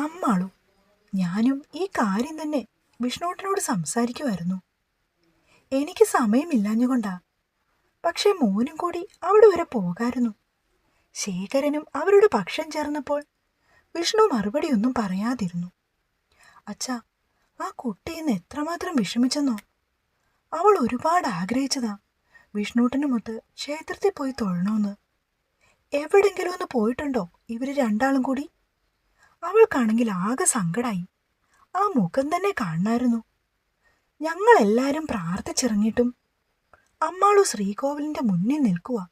അമ്മാളു ഞാനും ഈ കാര്യം തന്നെ വിഷ്ണുട്ടനോട് സംസാരിക്കുമായിരുന്നു എനിക്ക് സമയമില്ലാഞ്ഞുകൊണ്ടാ. പക്ഷേ മോനും കൂടി അവിടെ വരെ പോകായിരുന്നു. ശേഖരനും അവരുടെ പക്ഷം ചേർന്നപ്പോൾ വിഷ്ണു മറുപടിയൊന്നും പറയാതിരുന്നു. അച്ഛാ ആ കുട്ടി ഇന്ന് എത്രമാത്രം വിഷമിച്ചെന്നോ? അവൾ ഒരുപാട് ആഗ്രഹിച്ചതാ വിഷ്ണുട്ടനുമൊത്ത് ക്ഷേത്രത്തിൽ പോയി തൊഴണമെന്ന് എവിടെങ്കിലും ഒന്ന് പോയിട്ടുണ്ടോ ഇവർ രണ്ടാളും കൂടി? അവൾക്കാണെങ്കിൽ ആകെ സങ്കടായി. ആ മുഖം തന്നെ കാണായിരുന്നു ഞങ്ങളെല്ലാരും പ്രാർത്ഥിച്ചിറങ്ങിയിട്ടും അമ്മാളു ശ്രീകോവിലിന്റെ മുന്നിൽ നിൽക്കുക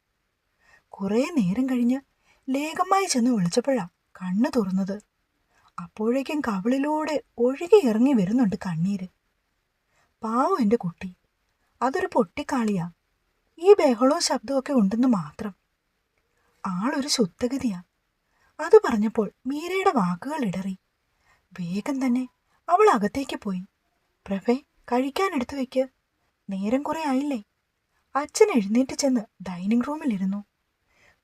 കുറേ നേരം കഴിഞ്ഞ് ലേഖമായി ചെന്ന് വിളിച്ചപ്പോഴാ കണ്ണു തുറന്നത്. അപ്പോഴേക്കും കവിളിലൂടെ ഒഴുകി ഇറങ്ങി വരുന്നുണ്ട് കണ്ണീര്. പാവം എന്റെ കുട്ടി. അതൊരു പൊട്ടിക്കാളിയാ. ഈ ബഹളവും ശബ്ദമൊക്കെ ഉണ്ടെന്ന് മാത്രം. ആളൊരു ശുദ്ധഗതിയാ. അത് പറഞ്ഞപ്പോൾ മീരയുടെ വാക്കുകൾ ഇടറി. വേഗം തന്നെ അവൾ അകത്തേക്ക് പോയി. പ്രഭേ കഴിക്കാൻ എടുത്തു വെക്ക്. നേരം കുറെ ആയില്ലേ. അച്ഛൻ എഴുന്നേറ്റ് ചെന്ന് ഡൈനിങ് റൂമിലിരുന്നു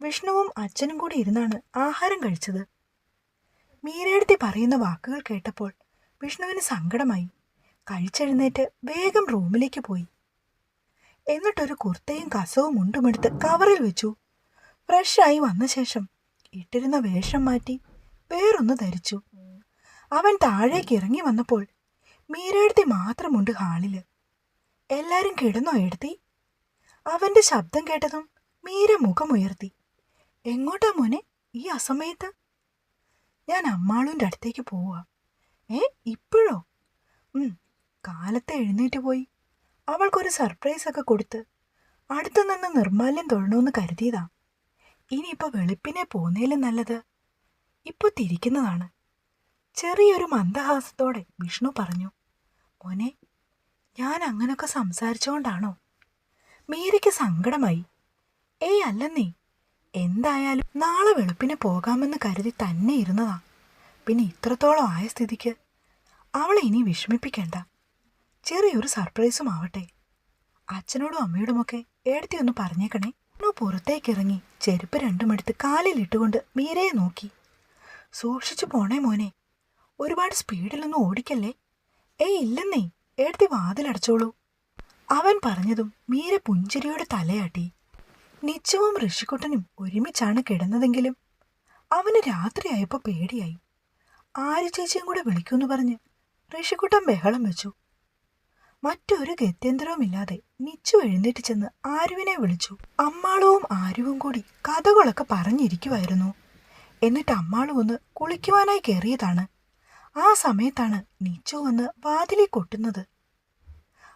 വിഷ്ണുവും അച്ഛനും കൂടി ഇരുന്നാണ് ആഹാരം കഴിച്ചത്. മീരയെടുത്തി പറയുന്ന വാക്കുകൾ കേട്ടപ്പോൾ വിഷ്ണുവിന് സങ്കടമായി. കഴിച്ചെഴുന്നേറ്റ് വേഗം റൂമിലേക്ക് പോയി. എന്നിട്ടൊരു കുർത്തയും കസവും മുണ്ടുമെടുത്ത് കവറിൽ വെച്ചു. ഫ്രഷായി വന്ന ശേഷം ഇട്ടിരുന്ന വേഷം മാറ്റി വേറൊന്ന് ധരിച്ചു. അവൻ താഴേക്ക് ഇറങ്ങി വന്നപ്പോൾ മീരയെടുത്തി മാത്രമുണ്ട് ഹാളിൽ. എല്ലാരും കിടന്നോ എഴുത്തി അവന്റെ ശബ്ദം കേട്ടതും മീര മുഖമുയർത്തി. എങ്ങോട്ടാ മോനെ? ഈ അസമയത്ത്? ഞാൻ അമ്മാളുവിന്റെ അടുത്തേക്ക് പോവാ. ഏ? ഇപ്പോഴോ? ഉം കാലത്തെ എഴുന്നേറ്റ് പോയി. അവൾക്കൊരു സർപ്രൈസ് ഒക്കെ കൊടുത്ത് അടുത്തു നിന്ന് നിർമാല്യം തൊഴണമെന്ന് കരുതിയതാ. ഇനിയിപ്പോൾ വെളുപ്പിനെ പോന്നേലും നല്ലത്. ഇപ്പോൾ തിരിക്കുന്നതാണ്. ചെറിയൊരു മന്ദഹാസത്തോടെ വിഷ്ണു പറഞ്ഞു മോനെ ഞാൻ അങ്ങനൊക്കെ സംസാരിച്ചുകൊണ്ടാണോ മീരയ്ക്ക് സങ്കടമായി. ഏയ് അല്ലെന്നേ എന്തായാലും നാളെ വെളുപ്പിന് പോകാമെന്ന് കരുതി തന്നെ ഇരുന്നതാ. പിന്നെ ഇത്രത്തോളം ആയ സ്ഥിതിക്ക് അവളെ ഇനി വിഷമിപ്പിക്കേണ്ട. ചെറിയൊരു സർപ്രൈസും ആവട്ടെ. അച്ഛനോടും അമ്മയോടുമൊക്കെ എടുത്തിയൊന്ന് പറഞ്ഞേക്കണേ. നു പുറത്തേക്കിറങ്ങി ചെരുപ്പ് രണ്ടുമെടുത്ത് കാലിലിട്ടുകൊണ്ട് മീരയെ നോക്കി. സൂക്ഷിച്ചു പോണേ മോനെ. ഒരുപാട് സ്പീഡിലൊന്നും ഓടിക്കല്ലേ? ഏയ് ഇല്ലെന്നേ എടുത്തി വാതിലടച്ചോളൂ. അവൻ പറഞ്ഞതും മീര പുഞ്ചിരിയുടെ തലയാട്ടി. നിച്ചവും ഋഷിക്കുട്ടനും ഒരുമിച്ചാണ് കിടന്നതെങ്കിലും അവന് രാത്രിയായപ്പോൾ പേടിയായി. ആര് ചേച്ചിയും കൂടെ വിളിക്കുമെന്ന് പറഞ്ഞ് ഋഷിക്കുട്ടൻ ബഹളം വെച്ചു. മറ്റൊരു ഗത്യന്തരവുമില്ലാതെ മിച്ചു എഴുന്നേറ്റ് ചെന്ന് ആരുവിനെ വിളിച്ചു. അമ്മാളവും ആരുവും കൂടി കഥകളൊക്കെ പറഞ്ഞിരിക്കുമായിരുന്നു എന്നിട്ട് അമ്മാളു വന്ന് കുളിക്കുവാനായി കയറിയതാണ്. ആ സമയത്താണ് നിച്ചു വന്ന് വാതിലിൽ കൊട്ടുന്നത്.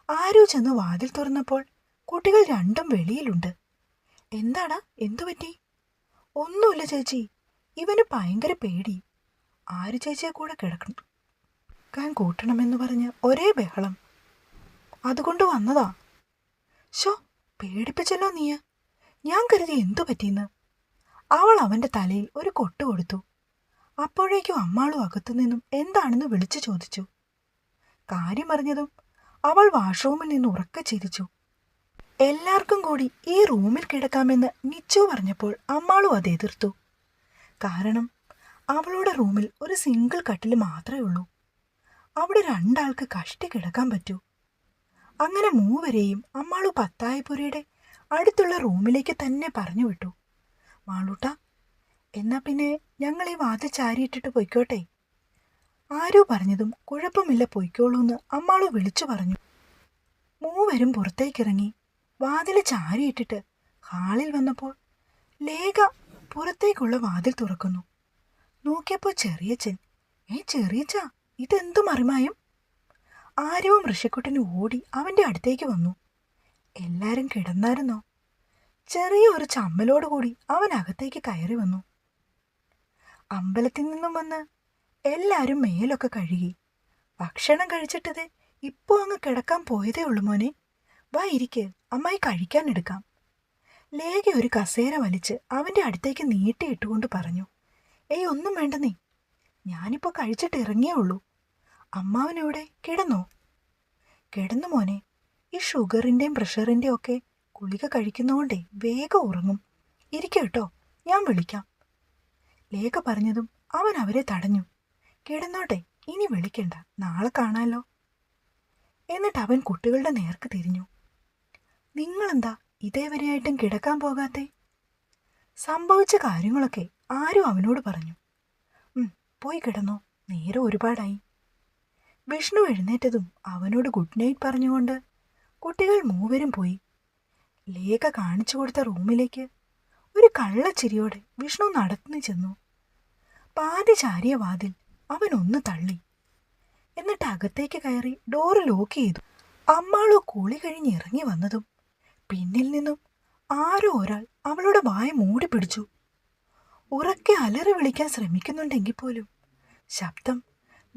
ആരു ചെന്ന് വാതിൽ തുറന്നപ്പോൾ കുട്ടികൾ രണ്ടും വെളിയിലുണ്ട്. എന്താടാ എന്തു പറ്റി? ഒന്നുമില്ല ചേച്ചി. ഇവന് ഭയങ്കര പേടി. ആര് ചേച്ചിയെ കൂടെ കിടക്കണം കാൻ കൂട്ടണമെന്ന് പറഞ്ഞ് ഒരേ ബഹളം. അതുകൊണ്ട് വന്നതാ. ഷോ പേടിപ്പിച്ചല്ലോ നീയ. ഞാൻ കരുതി എന്തു പറ്റിയെന്ന് അവൾ അവന്റെ തലയിൽ ഒരു കൊട്ട് കൊടുത്തു. അപ്പോഴേക്കും അമ്മാളും അകത്തു നിന്നും എന്താണെന്ന് വിളിച്ചു ചോദിച്ചു. കാര്യമറിഞ്ഞതും അവൾ വാഷ്റൂമിൽ നിന്ന് ഉറക്കെ ചിരിച്ചു. എല്ലാവർക്കും കൂടി ഈ റൂമിൽ കിടക്കാമെന്ന് നിച്ചു പറഞ്ഞപ്പോൾ അമ്മാളും അത് എതിർത്തു. കാരണം അവളുടെ റൂമിൽ ഒരു സിംഗിൾ കട്ടിൽ മാത്രമേ ഉള്ളൂ. അവിടെ രണ്ടാൾക്ക് കഷ്ടി കിടക്കാൻ പറ്റൂ. അങ്ങനെ മൂവരെയും അമ്മാളു പത്തായപുരയുടെ അടുത്തുള്ള റൂമിലേക്ക് തന്നെ പറഞ്ഞു വിട്ടു. മാളൂട്ട എന്നാ പിന്നെ ഞങ്ങൾ ഈ വാതിൽ ചാരിയിട്ടിട്ട് പൊയ്ക്കോട്ടെ? ആരോ പറഞ്ഞതും കുഴപ്പമില്ല പൊയ്ക്കോളൂന്ന് അമ്മാളു വിളിച്ചു പറഞ്ഞു. മൂവരും പുറത്തേക്കിറങ്ങി വാതിൽ ചാരിയിട്ടിട്ട് ഹാളിൽ വന്നപ്പോൾ ലേഖ പുറത്തേക്കുള്ള വാതിൽ തുറക്കുന്നു. നോക്കിയപ്പോൾ ചെറിയച്ചൻ ഏ ചെറിയച്ച ഇതെന്തു മറിമായും? ആരവും ഋഷിക്കുട്ടന് ഓടി അവന്റെ അടുത്തേക്ക് വന്നു. എല്ലാവരും കിടന്നായിരുന്നോ? ചെറിയ ഒരു ചമ്മലോടുകൂടി അവൻ അകത്തേക്ക് കയറി വന്നു. അമ്പലത്തിൽ നിന്നും വന്ന് എല്ലാരും മേലൊക്കെ കഴുകി. ഭക്ഷണം കഴിച്ചിട്ടത് ഇപ്പോ അങ്ങ് കിടക്കാൻ പോയതേ ഉള്ളൂ മോനെ. വാ ഇരിക്ക് അമ്മായി കഴിക്കാൻ എടുക്കാം. ലേഖ ഒരു കസേര വലിച്ച് അവന്റെ അടുത്തേക്ക് നീട്ടിയിട്ടുകൊണ്ട് പറഞ്ഞു ഏയ് ഒന്നും വേണ്ട നീ ഞാനിപ്പോ കഴിച്ചിട്ട് ഇറങ്ങിയേ ഉള്ളൂ. അമ്മാവനെവിടെ? കിടന്നോ? കിടന്നു മോനെ. ഈ ഷുഗറിന്റെയും പ്രഷറിന്റെയും ഒക്കെ ഗുളിക കഴിക്കുന്നതുകൊണ്ടേ വേഗം ഉറങ്ങും. ഇരിക്കട്ടോ ഞാൻ വിളിക്കാം. ലേഖ പറഞ്ഞതും അവൻ അവരെ തടഞ്ഞു. കിടന്നോട്ടെ. ഇനി വിളിക്കണ്ട. നാളെ കാണാലോ. എന്നിട്ട് അവൻ കുട്ടികളുടെ നേർക്ക് തിരിഞ്ഞു. നിങ്ങളെന്താ ഇതേവരെയായിട്ടും കിടക്കാൻ പോകാത്തെ? സംഭവിച്ച കാര്യങ്ങളൊക്കെ ആരും അവനോട് പറഞ്ഞു. പോയി കിടന്നോ. നേരെ ഒരുപാടായി. വിഷ്ണു എഴുന്നേറ്റതും അവനോട് ഗുഡ് നൈറ്റ് പറഞ്ഞുകൊണ്ട് കുട്ടികൾ മൂവരും പോയി. ലേഖ കാണിച്ചു കൊടുത്ത റൂമിലേക്ക് ഒരു കള്ളച്ചിരിയോടെ വിഷ്ണു നടന്നു ചെന്നു. പാതി ചാരിയ വാതിൽ അവൻ ഒന്ന് തള്ളി. എന്നിട്ട് അകത്തേക്ക് കയറി ഡോറ് ലോക്ക് ചെയ്തു. അമ്മാളോ കുളി കഴിഞ്ഞ് ഇറങ്ങി വന്നതും പിന്നിൽ നിന്നും ആരോ ഒരാൾ അവളുടെ വായ മൂടി പിടിച്ചു ഉറക്കെ അലറി വിളിക്കാൻ ശ്രമിക്കുന്നുണ്ടെങ്കിൽ പോലും ശബ്ദം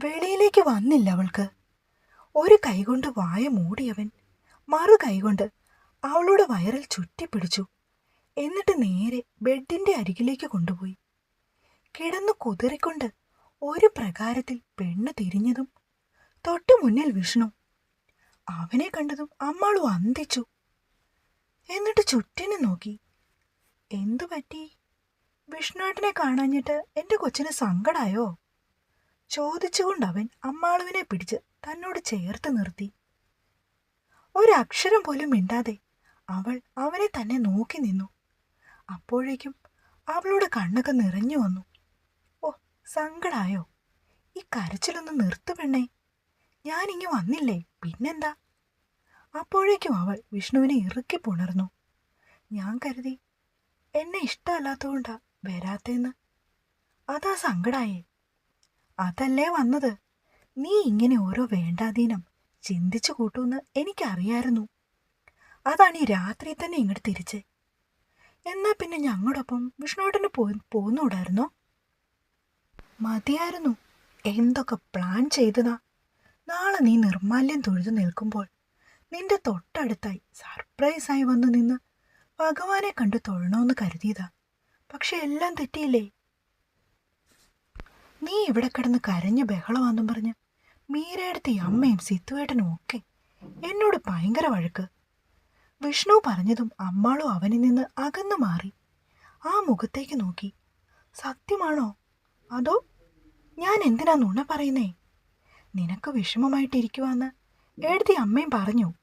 വെളിയിലേക്ക് വന്നില്ല അവൾക്ക്. ഒരു കൈകൊണ്ട് വായ മൂടിയവൻ മറു കൈകൊണ്ട് അവളുടെ വയറിൽ ചുറ്റിപ്പിടിച്ചു. എന്നിട്ട് നേരെ ബെഡിന്റെ അരികിലേക്ക് കൊണ്ടുപോയി. കിടന്നു കുതിറിക്കൊണ്ട് ഒരു പ്രകാരത്തിൽ പെണ്ണ് തിരിഞ്ഞതും തൊട്ടു മുന്നിൽ വിഷ്ണു അവനെ കണ്ടതും അമ്മാളു അന്തിച്ചു. എന്നിട്ട് ചുറ്റിനെ നോക്കി. എന്തു പറ്റി? വിഷ്ണുവേട്ടനെ കാണാഞ്ഞിട്ട് എന്റെ കൊച്ചിന് സങ്കടായോ? ചോദിച്ചുകൊണ്ട് അവൻ അമ്മാളുവിനെ പിടിച്ച് തന്നോട് ചേർത്ത് നിർത്തി. ഒരക്ഷരം പോലും മിണ്ടാതെ അവൾ അവനെ തന്നെ നോക്കി നിന്നു. അപ്പോഴേക്കും അവളുടെ കണ്ണൊക്കെ നിറഞ്ഞു വന്നു. ഓ സങ്കടായോ? ഈ കരച്ചിലൊന്ന് നിർത്തു പെണ്ണേ. ഞാനിങ്ങി വന്നില്ലേ പിന്നെന്താ? അപ്പോഴേക്കും അവൾ വിഷ്ണുവിനെ ഇറുക്കി പുണർന്നു. ഞാൻ കരുതി എന്നെ ഇഷ്ടമല്ലാത്തതുകൊണ്ടാ വരാത്തേന്ന്. അതാ സങ്കടായേ. അതല്ലേ വന്നത്? നീ ഇങ്ങനെ ഓരോ വേണ്ടാതീനം ചിന്തിച്ചു കൂട്ടുമെന്ന് എനിക്കറിയായിരുന്നു. അതാണ് ഈ രാത്രി തന്നെ ഇങ്ങോട്ട് തിരിച്ച്. എന്നാ പിന്നെ ഞങ്ങളോടൊപ്പം വിഷ്ണുവേട്ടന് പോയി പോന്നൂടായിരുന്നോ? മതിയായിരുന്നു. എന്തൊക്കെ പ്ലാൻ ചെയ്തതാ. നാളെ നീ നിർമാല്യം തൊഴുതു നിൽക്കുമ്പോൾ നിന്റെ തൊട്ടടുത്തായി സർപ്രൈസായി വന്നു നിന്ന് ഭഗവാനെ കണ്ടു തൊഴണമെന്ന് കരുതിയതാ. പക്ഷെ എല്ലാം തെറ്റിയില്ലേ? നീ ഇവിടെ കിടന്ന് കരഞ്ഞ് ബഹളമാണെന്നും പറഞ്ഞ് മീരയെടുത്ത് അമ്മയും സിത്തുവേട്ടനും ഒക്കെ എന്നോട് ഭയങ്കര വഴക്ക്. വിഷ്ണു പറഞ്ഞതും അമ്മാളും അവനിൽ നിന്ന് അകന്നു മാറി. ആ മുഖത്തേക്ക് നോക്കി. സത്യമാണോ? അതോ ഞാൻ എന്തിനാ നുണ പറയുന്നേ? നിനക്ക് വിഷമമായിട്ടിരിക്കുവാന്ന് എഴുതി അമ്മയും പറഞ്ഞു.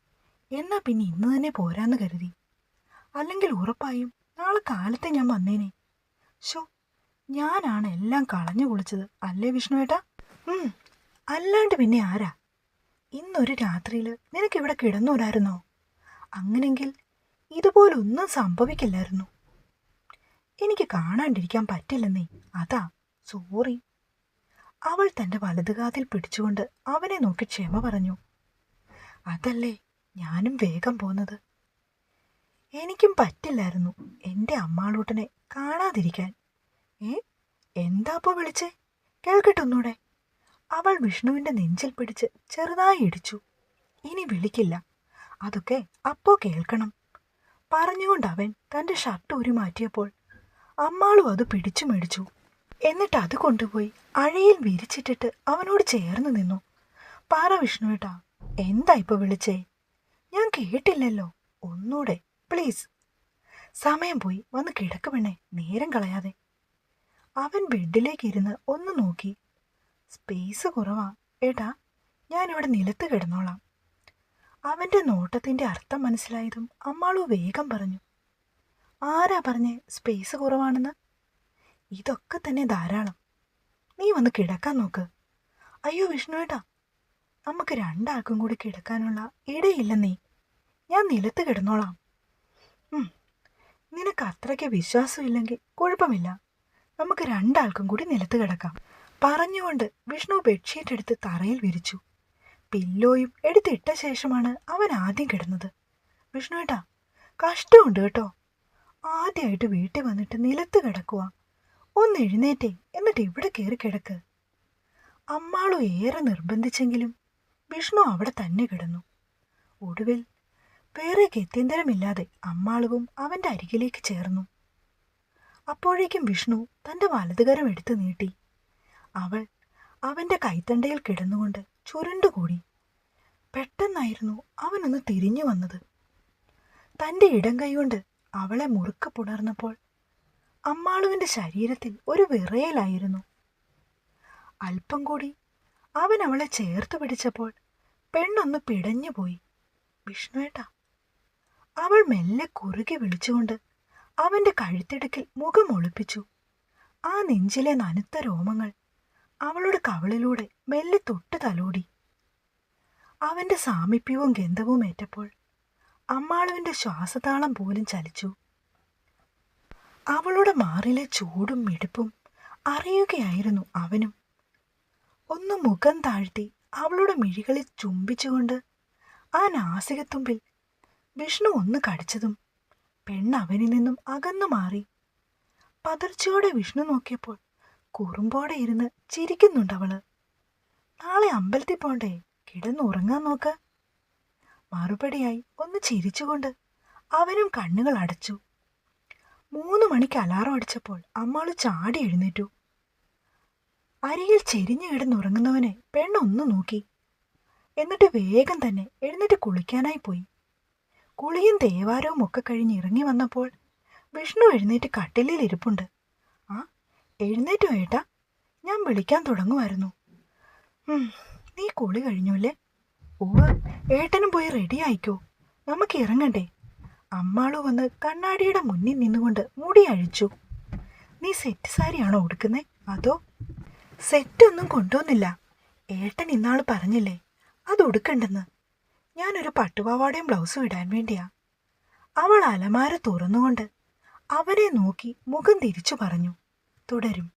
എന്നാ പിന്നെ ഇന്ന് തന്നെ പോരാന്ന് കരുതി. അല്ലെങ്കിൽ ഉറപ്പായും നാളെ കാലത്തെ ഞാൻ വന്നേനെ. ഷോ ഞാനാണ് എല്ലാം കളഞ്ഞു കുളിച്ചത്. അല്ലേ വിഷ്ണുവേട്ടാ? അല്ലാണ്ട് പിന്നെ ആരാ? ഇന്നൊരു രാത്രിയിൽ നിനക്കിവിടെ കിടന്നൂരായിരുന്നോ അങ്ങനെങ്കിൽ ഇതുപോലൊന്നും സംഭവിക്കില്ലായിരുന്നു. എനിക്ക് കാണാണ്ടിരിക്കാൻ പറ്റില്ലെന്നേ. അതാ സോറി. അവൾ തന്റെ വലതുകാതിൽ പിടിച്ചുകൊണ്ട് അവനെ നോക്കി ക്ഷമ പറഞ്ഞു. അതല്ലേ ഞാനും വേഗം പോന്നത്? എനിക്കും പറ്റില്ലായിരുന്നു എന്റെ അമ്മാളൂട്ടനെ കാണാതിരിക്കാൻ. ഏ? എന്താ അപ്പോൾ വിളിച്ചേ? കേൾക്കട്ടൊന്നൂടെ. അവൾ വിഷ്ണുവിന്റെ നെഞ്ചിൽ പിടിച്ച് ചെറുതായി ഇടിച്ചു. ഇനി വിളിക്കില്ല. അതൊക്കെ അപ്പോ കേൾക്കണം. പറഞ്ഞുകൊണ്ട് അവൻ തന്റെ ഷർട്ട് ഊരി മാറ്റിയപ്പോൾ അമ്മാളും അത് പിടിച്ചു മേടിച്ചു. എന്നിട്ട് അത് കൊണ്ടുപോയി അഴയിൽ വിരിച്ചിട്ടിട്ട് അവനോട് ചേർന്ന് നിന്നു. പറ വിഷ്ണുവേട്ടാ എന്താ ഇപ്പൊ വിളിച്ചേ? ഞാൻ കേട്ടില്ലല്ലോ. ഒന്നൂടെ പ്ലീസ്. സമയം പോയി. വന്ന് കിടക്ക് പെണ്ണേ നേരം കളയാതെ. അവൻ ബെഡിലേക്ക് ഇരുന്ന് ഒന്ന് നോക്കി. സ്പേസ് കുറവാ. ഏട്ടാ ഞാനിവിടെ നിലത്ത് കിടന്നോളാം. അവന്റെ നോട്ടത്തിന്റെ അർത്ഥം മനസ്സിലായതും അമ്മാളു വേഗം പറഞ്ഞു. ആരാ പറഞ്ഞേ സ്പേസ് കുറവാണെന്ന്? ഇതൊക്കെ തന്നെ ധാരാളം. നീ വന്ന് കിടക്കാൻ നോക്ക്. അയ്യോ വിഷ്ണു ഏട്ടാ നമുക്ക് രണ്ടാൾക്കും കൂടി കിടക്കാനുള്ള ഇടയില്ലെന്നേ ഞാൻ നിലത്ത് കിടന്നോളാം. നിനക്ക് അത്രയ്ക്ക് വിശ്വാസമില്ലെങ്കിൽ കുഴപ്പമില്ല. നമുക്ക് രണ്ടാൾക്കും കൂടി നിലത്ത് കിടക്കാം. പറഞ്ഞുകൊണ്ട് വിഷ്ണു ബെഡ്ഷീറ്റ് എടുത്ത് തറയിൽ വിരിച്ചു. പില്ലോയും എടുത്തിട്ട ശേഷമാണ് അവൻ ആദ്യം കിടന്നത്. വിഷ്ണു ഏട്ടാ കഷ്ടമുണ്ട് കേട്ടോ. ആദ്യമായിട്ട് വീട്ടിൽ വന്നിട്ട് നിലത്ത് കിടക്കുക ഒന്ന് എഴുന്നേറ്റേ എന്നിട്ട് ഇവിടെ കയറി കിടക്ക്. അമ്മാളു ഏറെ നിർബന്ധിച്ചെങ്കിലും വിഷ്ണു അവിടെ തന്നെ കിടന്നു. ഒടുവിൽ വേറെ ഗത്യന്തരമില്ലാതെ അമ്മാളുവും അവന്റെ അരികിലേക്ക് ചേർന്നു. അപ്പോഴേക്കും വിഷ്ണു തന്റെ വലതുകരം എടുത്തു നീട്ടി. അവൾ അവന്റെ കൈത്തണ്ടയിൽ കിടന്നുകൊണ്ട് ചുരുണ്ടുകൂടി പെട്ടെന്നായിരുന്നു അവനൊന്ന് തിരിഞ്ഞു വന്നത്. തന്റെ ഇടം കൈകൊണ്ട് അവളെ മുറുക്ക പുണർന്നപ്പോൾ അമ്മാളുവിന്റെ ശരീരത്തിൽ ഒരു വിറയലായിരുന്നു. അല്പം കൂടി അവൻ അവളെ ചേർത്ത് പിടിച്ചപ്പോൾ പെണ്ണൊന്ന് പിടഞ്ഞുപോയി. വിഷ്ണുവേട്ട അവൾ മെല്ലെ കുറുകി വിളിച്ചുകൊണ്ട് അവന്റെ കഴുത്തിടുക്കിൽ മുഖം ഒളിപ്പിച്ചു. ആ നെഞ്ചിലെ നനുത്ത രോമങ്ങൾ അവളുടെ കവളിലൂടെ മെല്ലെ തൊട്ട് തലോടി. അവന്റെ സാമീപ്യവും ഗന്ധവും ഏറ്റപ്പോൾ അമ്മാളുവിന്റെ ശ്വാസതാളം പോലും ചലിച്ചു. അവളുടെ മാറിലെ ചൂടും മിടുപ്പും അറിയുകയായിരുന്നു അവനും. ഒന്ന് മുഖം താഴ്ത്തി അവളുടെ മിഴികളിൽ ചുംബിച്ചുകൊണ്ട് ആ നാസികത്തുമ്പിൽ വിഷ്ണു ഒന്ന് കടിച്ചതും പെണ്ണ് അവനിൽ നിന്നും അകന്നു മാറി. പതർച്ചയോടെ വിഷ്ണു നോക്കിയപ്പോൾ കുറുമ്പോടെ ഇരുന്ന് ചിരിക്കുന്നുണ്ടവൾ നാളെ അമ്പലത്തിൽ പോണ്ടേ കിടന്നുറങ്ങാൻ നോക്ക്. മറുപടിയായി ഒന്ന് ചിരിച്ചുകൊണ്ട് അവനും കണ്ണുകൾ അടച്ചു. മൂന്ന് മണിക്ക് അലാറം അടിച്ചപ്പോൾ അമ്മാൾ ചാടി എഴുന്നേറ്റു. അരിയിൽ ചെരിഞ്ഞു കിടന്നുറങ്ങുന്നവനെ പെണ്ണൊന്നു നോക്കി. എന്നിട്ട് വേഗം തന്നെ എഴുന്നേറ്റ് കുളിക്കാനായി പോയി. കുളിയും തേവാരവും ഒക്കെ കഴിഞ്ഞ് ഇറങ്ങി വന്നപ്പോൾ വിഷ്ണു എഴുന്നേറ്റ് കട്ടിലിൽ ഇരിപ്പുണ്ട്. ആ എഴുന്നേറ്റോ ഏട്ടാ ഞാൻ വിളിക്കാൻ തുടങ്ങുമായിരുന്നു. നീ കുളി കഴിഞ്ഞൂല്ലേ? ഓ ഏട്ടനും പോയി റെഡി ആയിക്കോ. നമുക്ക് ഇറങ്ങണ്ടേ. അമ്മാളു വന്ന് കണ്ണാടിയുടെ മുന്നിൽ നിന്നുകൊണ്ട് മുടി അഴിച്ചു. നീ സെറ്റ് സാരിയാണോ ഉടുക്കുന്നേ? അതോ? സെറ്റൊന്നും കൊണ്ടുവന്നില്ല. ഏട്ടൻ ഇന്നാൾ പറഞ്ഞില്ലേ അത് ഉടുക്കണ്ടെന്ന്. ഞാനൊരു പട്ടുപാവാടയും ബ്ലൗസും ഇടാൻ വേണ്ടിയാ. അവൾ അലമാര തുറന്നുകൊണ്ട് അവനെ നോക്കി മുഖം തിരിച്ചു പറഞ്ഞു. തുടരും.